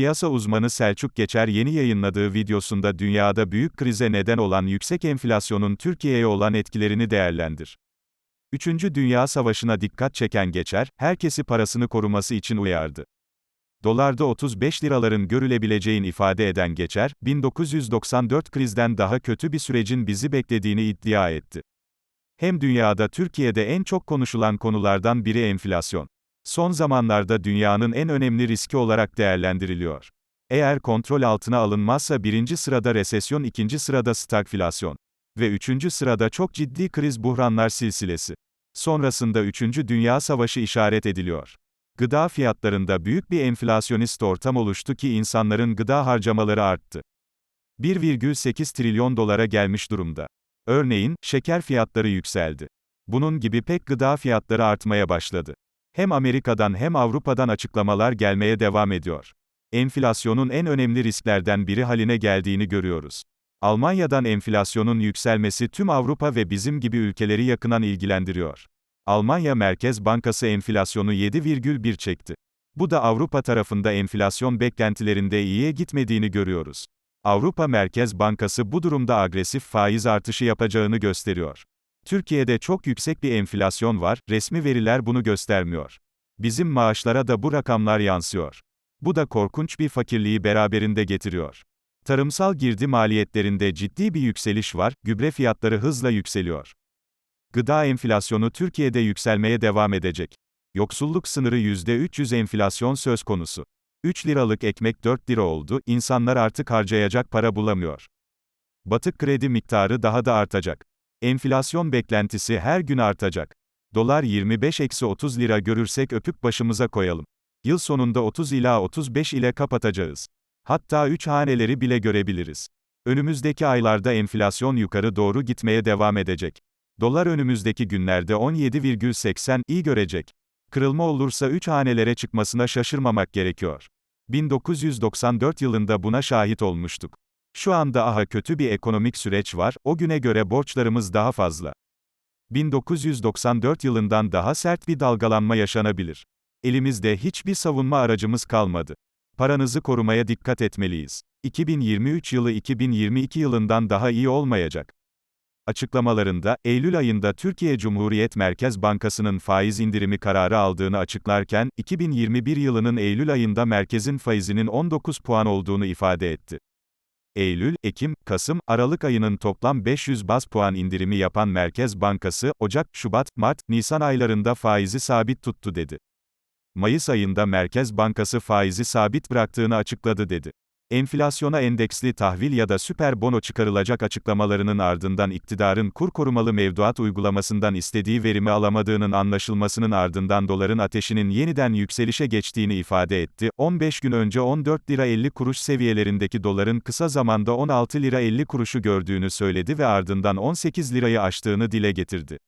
Piyasa uzmanı Selçuk Geçer yeni yayınladığı videosunda dünyada büyük krize neden olan yüksek enflasyonun Türkiye'ye olan etkilerini değerlendir. Üçüncü Dünya Savaşı'na dikkat çeken Geçer, herkesi parasını koruması için uyardı. Dolarda 35 liraların görülebileceğini ifade eden Geçer, 1994 krizden daha kötü bir sürecin bizi beklediğini iddia etti. Hem dünyada Türkiye'de en çok konuşulan konulardan biri enflasyon. Son zamanlarda dünyanın en önemli riski olarak değerlendiriliyor. Eğer kontrol altına alınmazsa birinci sırada resesyon, ikinci sırada stagflasyon ve üçüncü sırada çok ciddi kriz buhranlar silsilesi. Sonrasında 3. Dünya Savaşı işaret ediliyor. Gıda fiyatlarında büyük bir enflasyonist ortam oluştu ki insanların gıda harcamaları arttı. 1,8 trilyon dolara gelmiş durumda. Örneğin, şeker fiyatları yükseldi. Bunun gibi pek gıda fiyatları artmaya başladı. Hem Amerika'dan hem Avrupa'dan açıklamalar gelmeye devam ediyor. Enflasyonun en önemli risklerden biri haline geldiğini görüyoruz. Almanya'dan enflasyonun yükselmesi tüm Avrupa ve bizim gibi ülkeleri yakından ilgilendiriyor. Almanya Merkez Bankası enflasyonu 7,1 çekti. Bu da Avrupa tarafında enflasyon beklentilerinde iyiye gitmediğini görüyoruz. Avrupa Merkez Bankası bu durumda agresif faiz artışı yapacağını gösteriyor. Türkiye'de çok yüksek bir enflasyon var, resmi veriler bunu göstermiyor. Bizim maaşlara da bu rakamlar yansıyor. Bu da korkunç bir fakirliği beraberinde getiriyor. Tarımsal girdi maliyetlerinde ciddi bir yükseliş var, gübre fiyatları hızla yükseliyor. Gıda enflasyonu Türkiye'de yükselmeye devam edecek. Yoksulluk sınırı %300 enflasyon söz konusu. 3 liralık ekmek 4 lira oldu, insanlar artık harcayacak para bulamıyor. Batık kredi miktarı daha da artacak. Enflasyon beklentisi her gün artacak. Dolar 25-30 lira görürsek öpüp başımıza koyalım. Yıl sonunda 30 ila 35 ile kapatacağız. Hatta 3 haneleri bile görebiliriz. Önümüzdeki aylarda enflasyon yukarı doğru gitmeye devam edecek. Dolar önümüzdeki günlerde 17,80 iyi görecek. Kırılma olursa 3 hanelere çıkmasına şaşırmamak gerekiyor. 1994 yılında buna şahit olmuştuk. Şu anda aha kötü bir ekonomik süreç var, o güne göre borçlarımız daha fazla. 1994 yılından daha sert bir dalgalanma yaşanabilir. Elimizde hiçbir savunma aracımız kalmadı. Paranızı korumaya dikkat etmeliyiz. 2023 yılı 2022 yılından daha iyi olmayacak. Açıklamalarında, Eylül ayında Türkiye Cumhuriyet Merkez Bankası'nın faiz indirimi kararı aldığını açıklarken, 2021 yılının Eylül ayında merkezin faizinin 19 puan olduğunu ifade etti. Eylül, Ekim, Kasım, Aralık ayının toplam 500 bas puan indirimi yapan Merkez Bankası, Ocak, Şubat, Mart, Nisan aylarında faizi sabit tuttu dedi. Mayıs ayında Merkez Bankası faizi sabit bıraktığını açıkladı dedi. Enflasyona endeksli tahvil ya da süper bono çıkarılacak açıklamalarının ardından iktidarın kur korumalı mevduat uygulamasından istediği verimi alamadığının anlaşılmasının ardından doların ateşinin yeniden yükselişe geçtiğini ifade etti. 15 gün önce 14 lira 50 kuruş seviyelerindeki doların kısa zamanda 16 lira 50 kuruşu gördüğünü söyledi ve ardından 18 lirayı aştığını dile getirdi.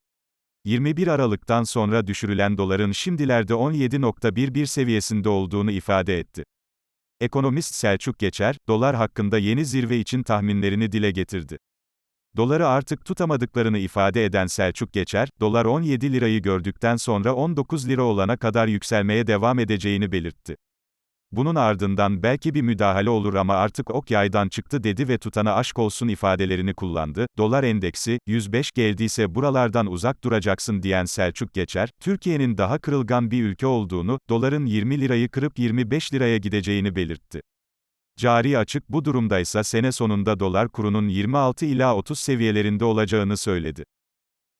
21 Aralık'tan sonra düşürülen doların şimdilerde 17.11 seviyesinde olduğunu ifade etti. Ekonomist Selçuk Geçer, dolar hakkında yeni zirve için tahminlerini dile getirdi. Doları artık tutamadıklarını ifade eden Selçuk Geçer, dolar 17 lirayı gördükten sonra 19 lira olana kadar yükselmeye devam edeceğini belirtti. Bunun ardından belki bir müdahale olur ama artık ok yaydan çıktı dedi ve tutana aşk olsun ifadelerini kullandı. Dolar endeksi, 105 geldiyse buralardan uzak duracaksın diyen Selçuk Geçer, Türkiye'nin daha kırılgan bir ülke olduğunu, doların 20 lirayı kırıp 25 liraya gideceğini belirtti. Cari açık bu durumdaysa sene sonunda dolar kurunun 26 ila 30 seviyelerinde olacağını söyledi.